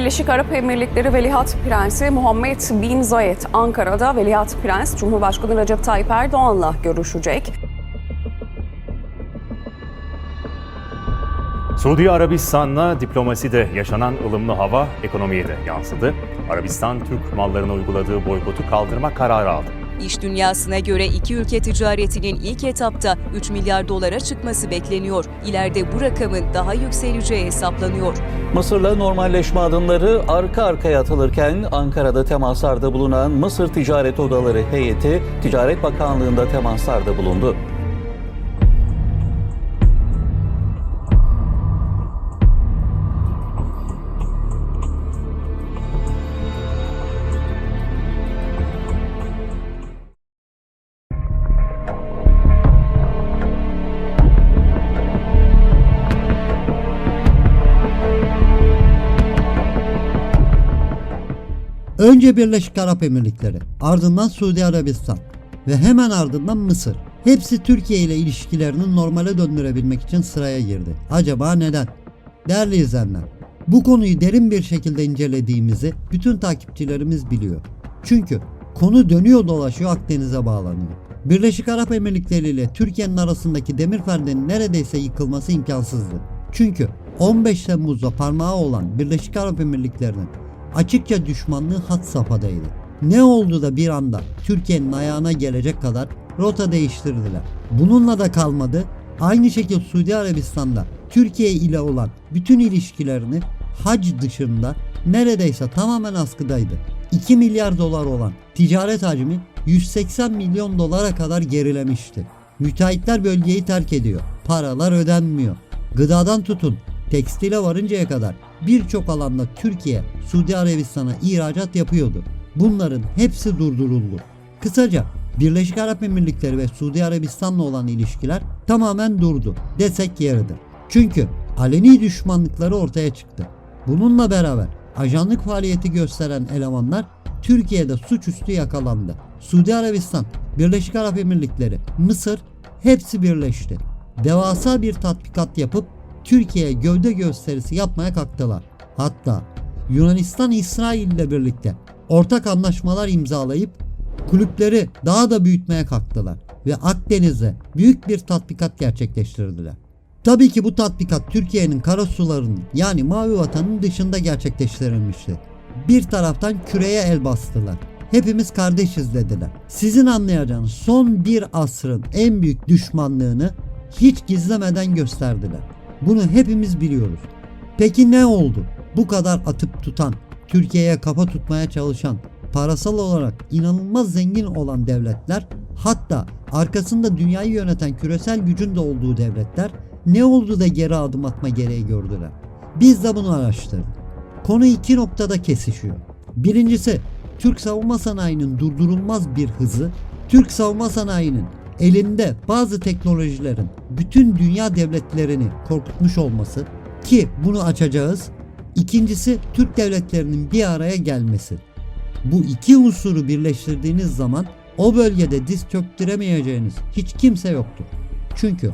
Birleşik Arap Emirlikleri Veliaht Prensi Muhammed Bin Zayed Ankara'da Veliaht Prens Cumhurbaşkanı Recep Tayyip Erdoğan'la görüşecek. Suudi Arabistan'la diplomaside yaşanan ılımlı hava ekonomiye de yansıdı. Arabistan Türk mallarına uyguladığı boykotu kaldırma kararı aldı. İş dünyasına göre iki ülke ticaretinin ilk etapta 3 milyar dolara çıkması bekleniyor. İleride bu rakamın daha yükseleceği hesaplanıyor. Mısır'la normalleşme adımları arka arkaya atılırken Ankara'da temaslarda bulunan Mısır Ticaret Odaları heyeti Ticaret Bakanlığı'nda temaslarda bulundu. Önce Birleşik Arap Emirlikleri, ardından Suudi Arabistan ve hemen ardından Mısır. Hepsi Türkiye ile ilişkilerini normale döndürebilmek için sıraya girdi. Acaba neden? Değerli izleyenler, bu konuyu derin bir şekilde incelediğimizi bütün takipçilerimiz biliyor. Çünkü konu dönüyor dolaşıyor Akdeniz'e bağlanıyor. Birleşik Arap Emirlikleri ile Türkiye'nin arasındaki demir perdenin neredeyse yıkılması imkansızdı. Çünkü 15 Temmuz'da parmağı olan Birleşik Arap Emirlikleri'nin açıkça düşmanlığı had safhadaydı. Ne oldu da bir anda Türkiye'nin ayağına gelecek kadar rota değiştirdiler. Bununla da kalmadı. Aynı şekilde Suudi Arabistan'da Türkiye ile olan bütün ilişkilerini hac dışında neredeyse tamamen askıdaydı. 2 milyar dolar olan ticaret hacmi 180 milyon dolara kadar gerilemişti. Müteahhitler bölgeyi terk ediyor. Paralar ödenmiyor. Gıdadan tutun tekstile varıncaya kadar birçok alanda Türkiye Suudi Arabistan'a ihracat yapıyordu. Bunların hepsi durduruldu. Kısaca Birleşik Arap Emirlikleri ve Suudi Arabistan'la olan ilişkiler tamamen durdu desek yeridir. Çünkü aleni düşmanlıkları ortaya çıktı. Bununla beraber ajanlık faaliyeti gösteren elemanlar Türkiye'de suçüstü yakalandı. Suudi Arabistan, Birleşik Arap Emirlikleri, Mısır hepsi birleşti. Devasa bir tatbikat yapıp Türkiye'ye gövde gösterisi yapmaya kalktılar. Hatta Yunanistan İsrail ile birlikte ortak anlaşmalar imzalayıp kulüpleri daha da büyütmeye kalktılar ve Akdeniz'e büyük bir tatbikat gerçekleştirdiler. Tabii ki bu tatbikat Türkiye'nin karasularının yani Mavi Vatan'ın dışında gerçekleştirilmişti. Bir taraftan küreye el bastılar. Hepimiz kardeşiz dediler. Sizin anlayacağınız son bir asrın en büyük düşmanlığını hiç gizlemeden gösterdiler. Bunu hepimiz biliyoruz. Peki ne oldu? Bu kadar atıp tutan, Türkiye'ye kafa tutmaya çalışan, parasal olarak inanılmaz zengin olan devletler, hatta arkasında dünyayı yöneten küresel gücün de olduğu devletler ne oldu da geri adım atma gereği gördüler? Biz de bunu araştırdık. Konu iki noktada kesişiyor. Birincisi Türk savunma sanayinin durdurulmaz bir hızı, Türk savunma sanayinin elinde bazı teknolojilerin bütün dünya devletlerini korkutmuş olması ki bunu açacağız. İkincisi Türk devletlerinin bir araya gelmesi. Bu iki unsuru birleştirdiğiniz zaman o bölgede diz çöktüremeyeceğiniz hiç kimse yoktur. Çünkü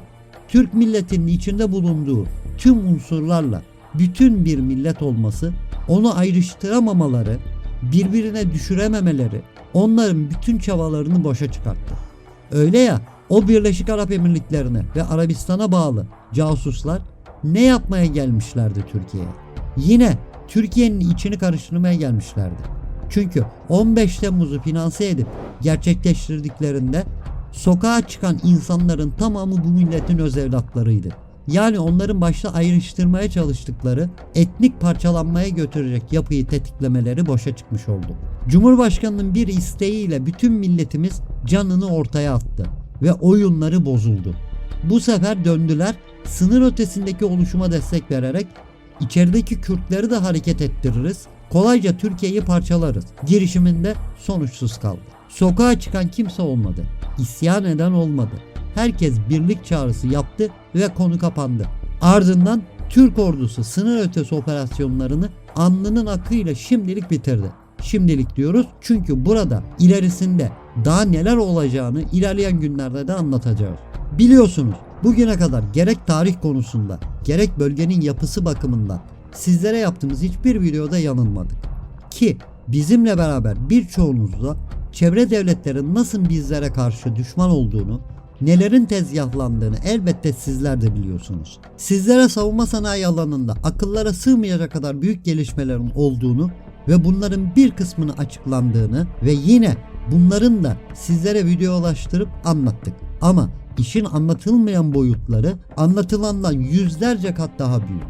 Türk milletinin içinde bulunduğu tüm unsurlarla bütün bir millet olması, onu ayrıştıramamaları, birbirine düşürememeleri onların bütün çabalarını boşa çıkarttı. Öyle ya o Birleşik Arap Emirlikleri'ne ve Arabistan'a bağlı casuslar ne yapmaya gelmişlerdi Türkiye'ye? Yine Türkiye'nin içini karıştırmaya gelmişlerdi. Çünkü 15 Temmuz'u finanse edip gerçekleştirdiklerinde sokağa çıkan insanların tamamı bu milletin öz evlatlarıydı. Yani onların başta ayrıştırmaya çalıştıkları etnik parçalanmaya götürecek yapıyı tetiklemeleri boşa çıkmış oldu. Cumhurbaşkanının bir isteğiyle bütün milletimiz canını ortaya attı ve oyunları bozuldu. Bu sefer döndüler sınır ötesindeki oluşuma destek vererek içerideki Kürtleri de hareket ettiririz. Kolayca Türkiye'yi parçalarız. Girişiminde sonuçsuz kaldı. Sokağa çıkan kimse olmadı. İsyan eden olmadı. Herkes birlik çağrısı yaptı ve konu kapandı. Ardından Türk ordusu sınır ötesi operasyonlarını alnının akıyla şimdilik bitirdi. Şimdilik diyoruz çünkü burada ilerisinde daha neler olacağını ilerleyen günlerde de anlatacağız. Biliyorsunuz bugüne kadar gerek tarih konusunda gerek bölgenin yapısı bakımından sizlere yaptığımız hiçbir videoda yanılmadık. Ki bizimle beraber birçoğunuz da çevre devletlerin nasıl bizlere karşı düşman olduğunu, nelerin tezgahlandığını elbette sizler de biliyorsunuz. Sizlere savunma sanayi alanında akıllara sığmayacak kadar büyük gelişmelerin olduğunu ve bunların bir kısmını açıklandığını ve yine bunların da sizlere videolaştırıp anlattık. Ama işin anlatılmayan boyutları anlatılandan yüzlerce kat daha büyük.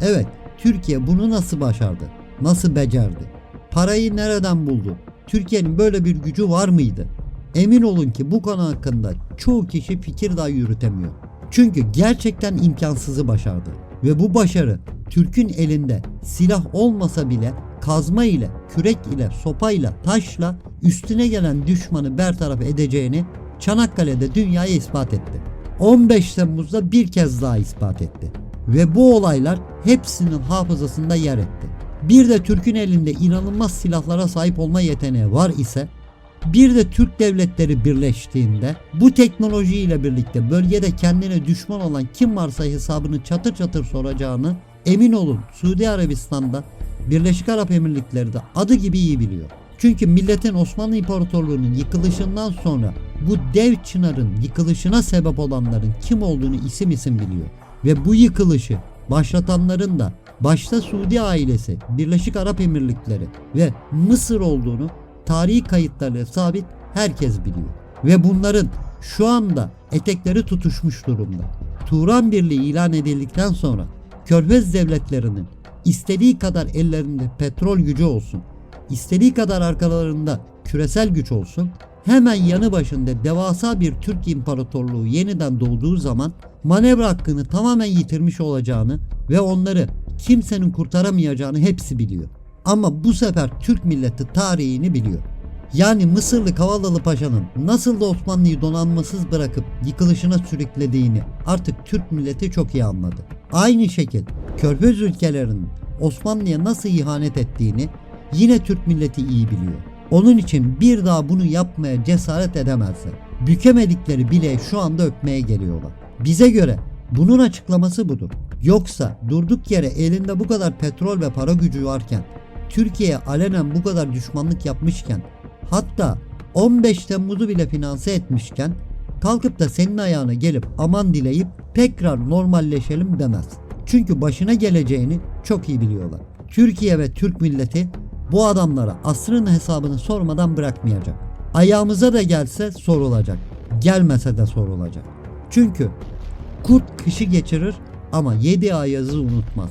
Evet, Türkiye bunu nasıl başardı? Nasıl becerdi? Parayı nereden buldu? Türkiye'nin böyle bir gücü var mıydı? Emin olun ki bu konu hakkında çoğu kişi fikir dahi yürütemiyor. Çünkü gerçekten imkansızı başardı. Ve bu başarı Türk'ün elinde silah olmasa bile kazma ile, kürek ile, sopayla, taşla üstüne gelen düşmanı bertaraf edeceğini Çanakkale'de dünyaya ispat etti. 15 Temmuz'da bir kez daha ispat etti. Ve bu olaylar hepsinin hafızasında yer etti. Bir de Türk'ün elinde inanılmaz silahlara sahip olma yeteneği var ise bir de Türk devletleri birleştiğinde bu teknolojiyle birlikte bölgede kendine düşman olan kim varsa hesabını çatır çatır soracağını emin olun Suudi Arabistan'da Birleşik Arap Emirlikleri de adı gibi iyi biliyor. Çünkü milletin Osmanlı İmparatorluğu'nun yıkılışından sonra bu dev çınarın yıkılışına sebep olanların kim olduğunu isim isim biliyor. Ve bu yıkılışı başlatanların da başta Suudi ailesi, Birleşik Arap Emirlikleri ve Mısır olduğunu tarihi kayıtlarıyla sabit herkes biliyor. Ve bunların şu anda etekleri tutuşmuş durumda. Turan Birliği ilan edildikten sonra Körfez devletlerinin istediği kadar ellerinde petrol gücü olsun, istediği kadar arkalarında küresel güç olsun, hemen yanı başında devasa bir Türk İmparatorluğu yeniden doğduğu zaman manevra hakkını tamamen yitirmiş olacağını ve onları kimsenin kurtaramayacağını hepsi biliyor. Ama bu sefer Türk milleti tarihini biliyor. Yani Mısırlı Kavalalı Paşa'nın nasıl da Osmanlı'yı donanmasız bırakıp yıkılışına sürüklediğini artık Türk milleti çok iyi anladı. Aynı şekil Körfez ülkelerinin Osmanlı'ya nasıl ihanet ettiğini yine Türk milleti iyi biliyor. Onun için bir daha bunu yapmaya cesaret edemezler. Bükemedikleri bile şu anda öpmeye geliyorlar. Bize göre bunun açıklaması budur. Yoksa durduk yere elinde bu kadar petrol ve para gücü varken Türkiye'ye alenen bu kadar düşmanlık yapmışken hatta 15 Temmuz'u bile finanse etmişken kalkıp da senin ayağına gelip aman dileyip tekrar normalleşelim demez. Çünkü başına geleceğini çok iyi biliyorlar. Türkiye ve Türk milleti bu adamlara asrın hesabını sormadan bırakmayacak. Ayağımıza da gelse sorulacak. Gelmese de sorulacak. Çünkü kurt kışı geçirir ama yedi ayazı unutmaz.